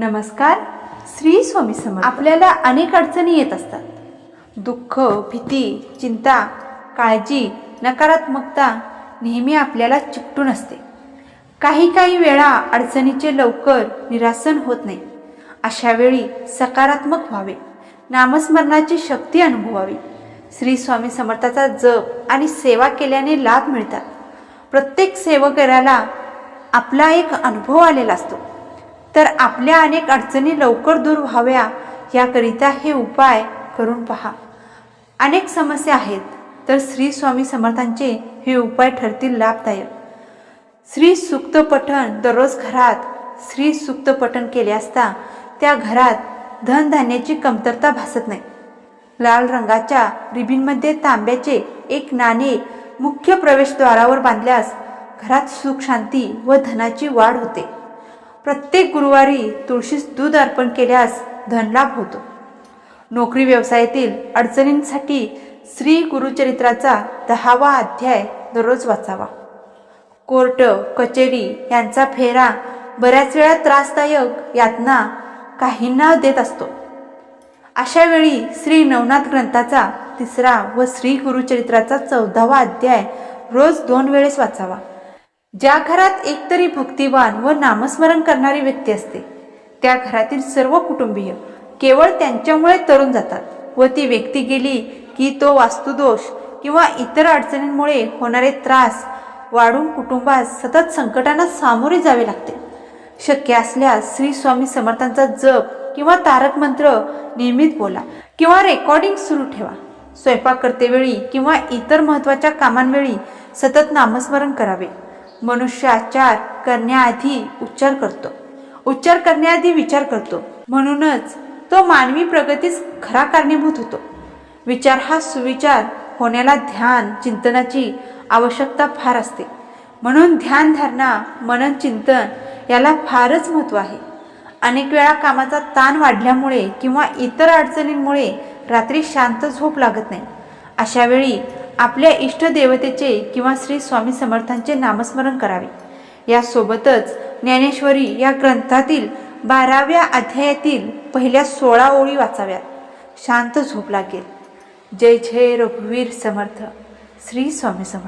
नमस्कार श्री स्वामी समर्थ. आपल्याला अनेक अडचणी येत असतात. दुःख भीती चिंता काळजी नकारात्मकता नेहमी आपल्याला चिकटून असते. काही काही वेळा अडचणीचे लवकर निरासन होत नाही. अशा वेळी सकारात्मक व्हावे. नामस्मरणाची शक्ती अनुभवावी. श्री स्वामी समर्थाचा जप आणि सेवा केल्याने लाभ मिळतात. प्रत्येक सेवकऱ्याला आपला एक अनुभव आलेला असतो. तर आपल्या अनेक अडचणी लवकर दूर व्हाव्या याकरिता हे उपाय करून पहा. अनेक समस्या आहेत तर श्री स्वामी समर्थांचे हे उपाय ठरतील लाभदायक. श्री सुक्त पठण दररोज घरात श्री सुक्त पठण केले असता त्या घरात धनधान्याची कमतरता भासत नाही. लाल रंगाच्या रिबीनमध्ये तांब्याचे एक नाणे मुख्य प्रवेशद्वारावर बांधल्यास घरात सुख शांती व धनाची वाढ होते. प्रत्येक गुरुवारी तुळशीस दूध अर्पण केल्यास धनलाभ होतो. नोकरी व्यवसायातील अडचणींसाठी श्री गुरुचरित्राचा दहावा अध्याय दररोज वाचावा. कोर्ट कचेरी यांचा फेरा बऱ्याच वेळा त्रासदायक यातना काहींना देत असतो. अशा वेळी श्री नवनाथ ग्रंथाचा तिसरा व श्री गुरुचरित्राचा चौदावा अध्याय रोज दोन वेळेस वाचावा. ज्या घरात एकतरी भक्तिवान व नामस्मरण करणारी व्यक्ती असते त्या घरातील सर्व कुटुंबीय केवळ त्यांच्यामुळे तरुण जातात व ती व्यक्ती गेली की तो वास्तुदोष किंवा इतर अडचणींमुळे होणारे त्रास वाढून कुटुंबास सतत संकटांना सामोरे जावे लागते. शक्य असल्यास श्री स्वामी समर्थांचा जप किंवा तारक मंत्र नियमित बोला किंवा रेकॉर्डिंग सुरू ठेवा. स्वयंपाक करतेवेळी किंवा इतर महत्त्वाच्या कामांवेळी सतत नामस्मरण करावे. मनुष्य आचार करण्याआधी उच्चार करतो. उच्चार करण्याआधी विचार करतो. म्हणूनच तो मानवी प्रगतीस खरा कारणीभूत होतो. विचार हा सुविचार होण्याला ध्यान चिंतनाची आवश्यकता फार असते. म्हणून ध्यान धारणा मनन चिंतन याला फारच महत्त्व आहे. अनेक वेळा कामाचा ताण वाढल्यामुळे किंवा इतर अडचणींमुळे रात्री शांत झोप लागत नाही. अशावेळी आपल्या इष्टदेवतेचे किंवा श्री स्वामी समर्थांचे नामस्मरण करावे. यासोबतच ज्ञानेश्वरी या ग्रंथातील बाराव्या अध्यायातील पहिल्या सोळा ओळी वाचाव्यात. शांत झोप लागेल. जय जय रघुवीर समर्थ. श्री स्वामी समर्थ.